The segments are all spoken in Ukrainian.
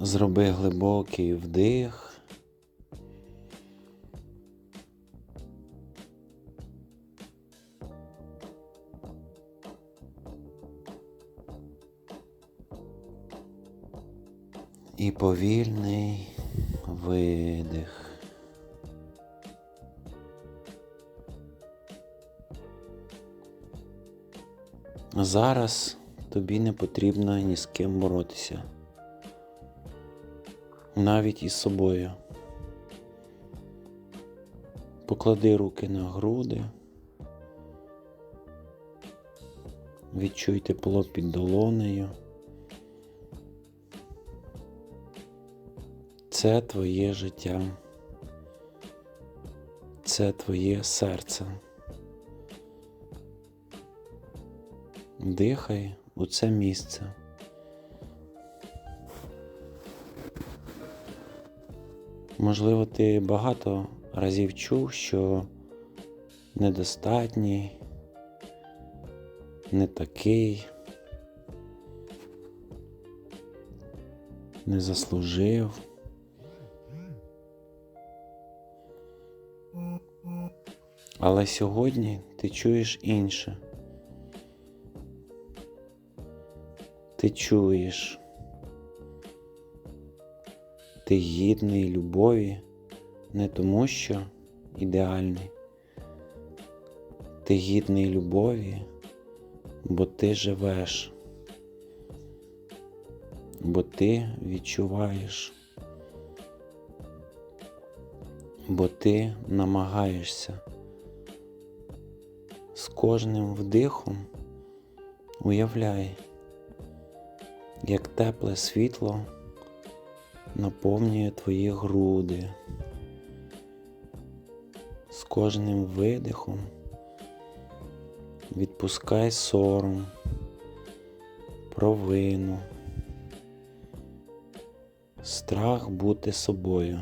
Зроби глибокий вдих. І повільний видих. Зараз тобі не потрібно ні з ким боротися. Навіть із собою. Поклади руки на груди. Відчуй тепло під долонею. Це твоє життя. Це твоє серце. Дихай у це місце. Можливо, ти багато разів чув, що недостатній, не такий, не заслужив. Але сьогодні ти чуєш інше. Ти чуєш, ти гідний любові не тому, що ідеальний. Ти гідний любові, бо ти живеш, бо ти відчуваєш, бо ти намагаєшся з кожним вдихом уявляй, як тепле світло наповнює твої груди. З кожним видихом відпускай сором, провину, страх бути собою.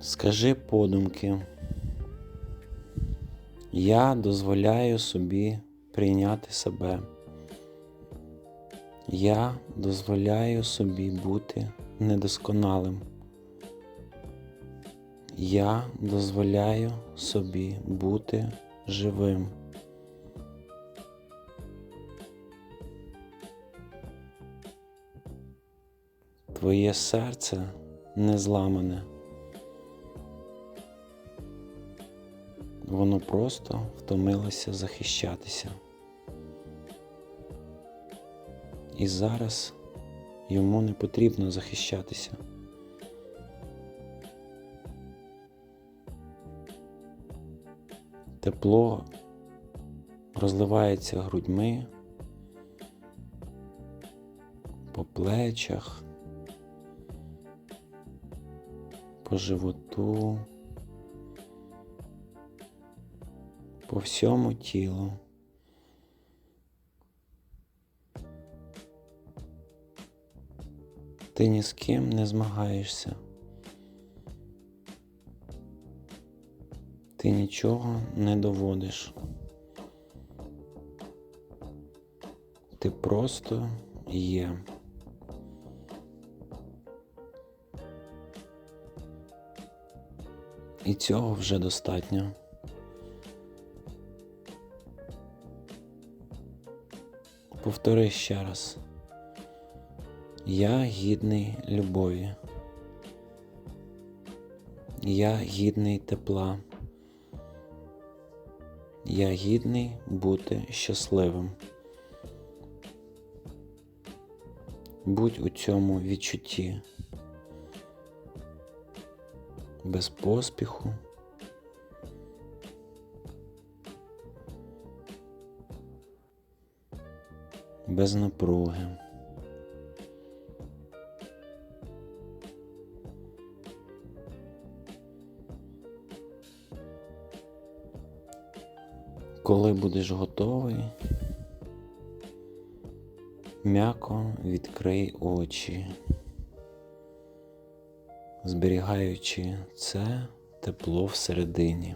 Скажи подумки. Я дозволяю собі прийняти себе. Я дозволяю собі бути недосконалим. Я дозволяю собі бути живим. Твоє серце не зламане. Воно просто втомилося захищатися. І зараз йому не потрібно захищатися. Тепло розливається грудьми, по плечах, по животу. По всьому тілу. Ти ні з ким не змагаєшся. Ти нічого не доводиш. Ти просто є. І цього вже достатньо. Повтори ще раз. Я гідний любові. Я гідний тепла. Я гідний бути щасливим. Будь у цьому відчутті. Без поспіху. Без напруги. Коли будеш готовий, м'яко відкрий очі, зберігаючи це тепло всередині.